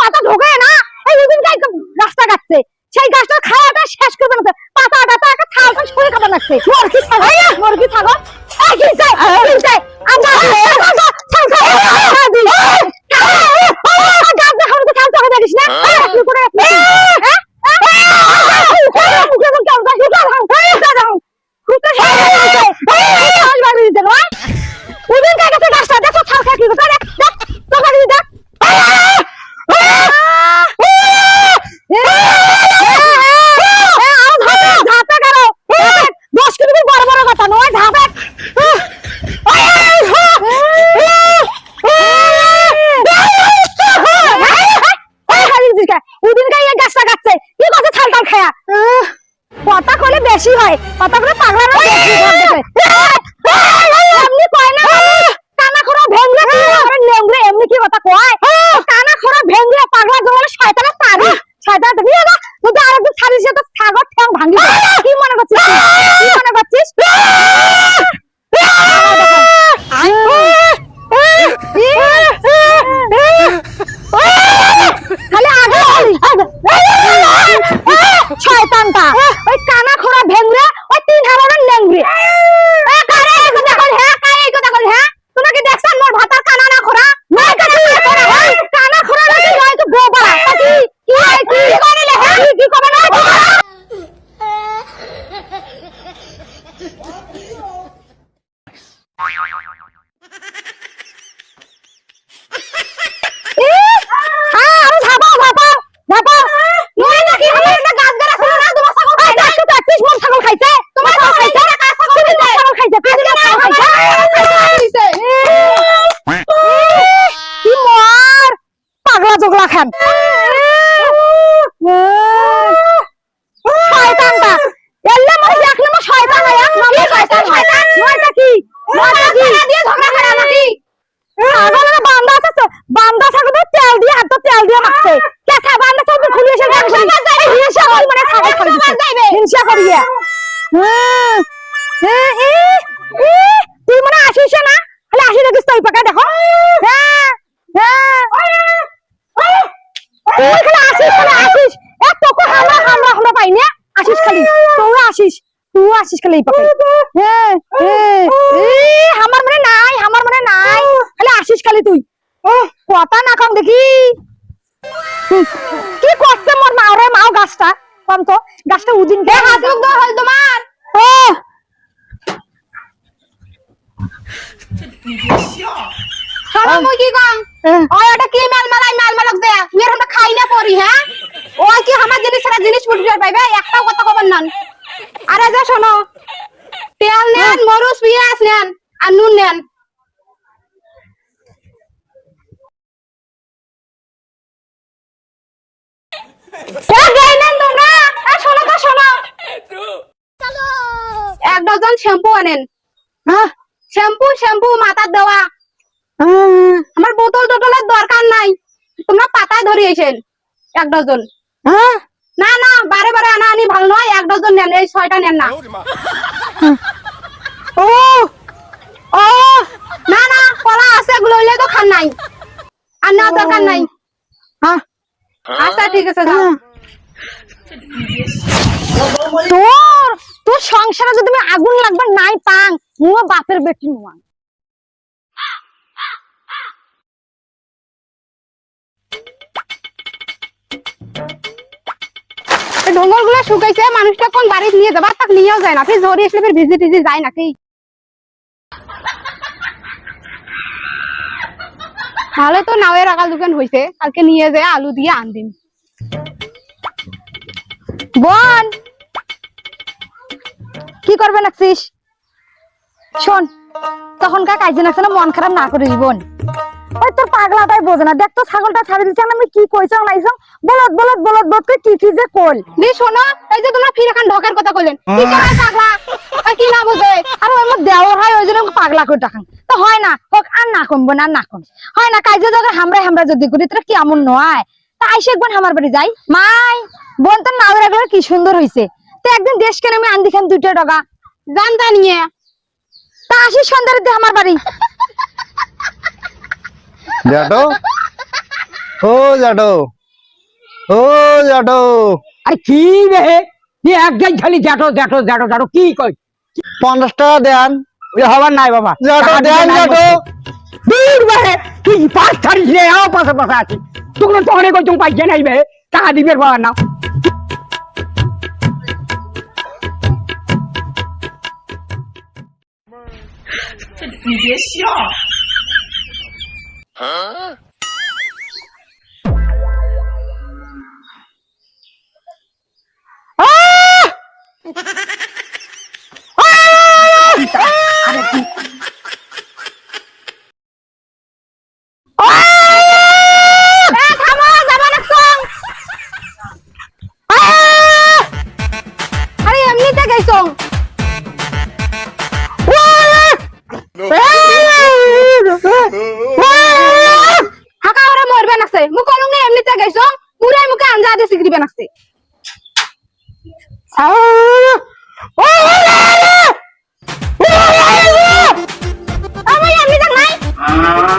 পাতা ঢোকে না। এই ওদিন গাছটা কাটছে। সেই গাছটা খাওয়াটা শেষ করবে না পাতাটা তো একটা খান শুয়ে খাবার লাগছে। মুরগি ছাগল মুরগি ছাগল এই কি চাই কি চাই আমরা ছাল খাই দিল গাছ দেখানো তো ছাল চাকা দেখিস না কি করে হ্যাঁ মুখে মুখে কেমন গাছ উঠা দাও উঠা দাও উঠা দাও ওদিন কার কাছে গাছটা দেখো ছাল খাই কি করে দেখ তোকে দিদি দেখ দশ কিলো বড় বড় কথা নয় ঝাপে ওদিন গায়ে গাছটা গাচ্ছে কি কথা ছাল টাল খায়া কথা কলে বেশি হয় কথা কলে পাগলা না বেশি হয় দেখে। এমনি কয় না মানুষ, কানা খোরা ভেঙ্গলে কি করে নেংলে এমনি কি কথা কয় কানা খোরা ভেঙ্গলে পাগলা জমালে শয়তানের তারি শয়তান তুমি না তুই আর একটু ছাড়িস তো ছাগর ঠ্যাং ভাঙি দেবে। কি মনে করছিস তুই? কি মনে করছিস খালি আগে শয়তানটা ওই কানা খোরা ভেঙ্গলে ওই তিন হাজারের নেংরে এ কারে এই কথা কল হ্যাঁ কারে এই কথা কল হ্যাঁ তোমাকে দেখছেন মোর ভাতার কানা না খোরা নাই কাছে কানা খোরা নাকি নয় তো বোবা কি কি কি করিলে হ্যাঁ কি কি করবে না এ হ্যাঁ আরে ঝাপাও ঝাপাও ঝাপাও নয় নাকি আমার একটা গাছ গাড়া ছিল না তোমার ছাগল খাইছে আজকে তো একত্রিশ মন ছাগল খাইছে তোমার ছাগল খাইছে তুমি মোর ছাগল খাইছে তুমি মোর ছাগল খাইছে কি মার পাগলা জগলা খান শয়তানটা। এল্লে মই দেখলে মই শয়তান হয় এক নম্বর শয়তান শয়তান নয়টা কি? নয়টা কি? দিয়ে ঝগড়া করে নাকি ছাগলের বান্দা আছে বান্দা ছাগল তেল দিয়ে হাত তেল দিয়ে মাখছে। কেসা বান্দা ছাগল খুলে এসে গান করি হিংসা করি মানে ছাগল খাই হিংসা করিয়ে। হ্যাঁ, এ, এ, তুই মনে আসিস না খালি আসি দেখিস তুই পাকা দেখো হ্যাঁ হ্যাঁ তুই খালি আসিস খালি আসিস এ তোকে হামলা হামলা হামলা পাই না আসিস খালি তুই আসিস তুই আসিস খালি এই পাকে আমার মনে নাই আমার মনে নাই। খালি আসিস খালি তুই। কথা না কম দেখি। কি করছে মোর মা রে মাও গাছটা? কম তো গাছটা উদিন কে হাত মুখ দাও হল তোমার? ও কি কম ওই ওটা কি মাল মালাই মাল মালক দে মের আমরা খাই না পরি হ্যাঁ ওই কি আমার জিনিস সারা জিনিস ফুটে পাইবে একটাও কথা কবার নন আরে যা শোনো তেল নেন মরুচ পেঁয়াজ নেন আর নুন নেন এ গেই নেন তোমরা এ শোনো তো শোনো এক ডজন শ্যাম্পু আনেন। হ্যাঁ। শ্যাম্পু শ্যাম্পু মাথার দেওয়া। আমার বোতল টোতলের দরকার নাই। তোমরা পাতায় ধরিয়েছেন এক ডজন। হ্যাঁ। না না বারে বারে আনা আনি ভালো নয় এক ডজন নেন এই ছয়টা নেন না। ও! ও! না না কলা আছে হইলে তো খান নাই। আর নেওয়ার দরকার নাই। হ্যাঁ। আচ্ছা ঠিক আছে যাও তোর তোর সংসারে যদি আমি আগুন লাগবে নাই পাং। মুয়া বাপের বেটি ডঙ্গলগুলো শুকাইছে মানুষটা কোন বাড়িতে নিয়ে যাবার তাক নিয়েও যায় না। ফির ঝরি আসলে ফির ভিজি টিজি যায় নাকি তাহলে তো নাওয়ের আকাল দোকান হইছে কালকে নিয়ে যায় আলু দিয়ে আন দিন বোন! কি করবে নাকছিস শোন তখনকার কাজে নাকছে না মন খারাপ না করিস বোন। ওই তোর পাগলা তাই বোঝে না দেখ তো ছাগলটা ছাড়ে দিচ্ছে আমি কি কইছ নাইছ বলত বলত বলত বলত কি কি যে কল? দি শোনো এই যে তোমরা ফির এখন ঢোকার কথা কইলেন কি করে পাগলা? আর কি না বুঝে আর ওই মধ্যে দেওয়ার হয় ওই জন্য পাগলা করে টাকান তো হয় না। হোক আর না কমবো না আর না কম। হয় না কাজে জায়গা হামরা হামরা যদি করি তোরা কেমন নয় তা আইসে একবার আমার বাড়ি যাই। মাই বোন তোর নাও রাখলে কি সুন্দর হইছে। তো একদিন দেশ কেন আমি আন্দি খান দুইটা টাকা জানতা নিয়ে। তা আসিস সন্ধ্যার দিয়ে আমার বাড়ি। দেখো ও জাটো। ও জাটো। আরে কি রে তুই এক গাই খালি জ্যাঠো জ্যাঠো জ্যাঠো জ্যাঠো কি কই পঞ্চাশ টাকা দেন। হবার নাই বাবা। নাই জাটো বলছি। দূর বে তুই পাঁচ ছাড়িস রে আও পাশে পাশে আছি। তোকে তো অনেক তুমি পাইছে নাই ভাই টাকা দিবে বাবা না এ যাইছং হাকা ওরা মরবে এমনিতে গাইছং পুরাই মুকে আঞ্জা দিছি গিবে নাছে আমি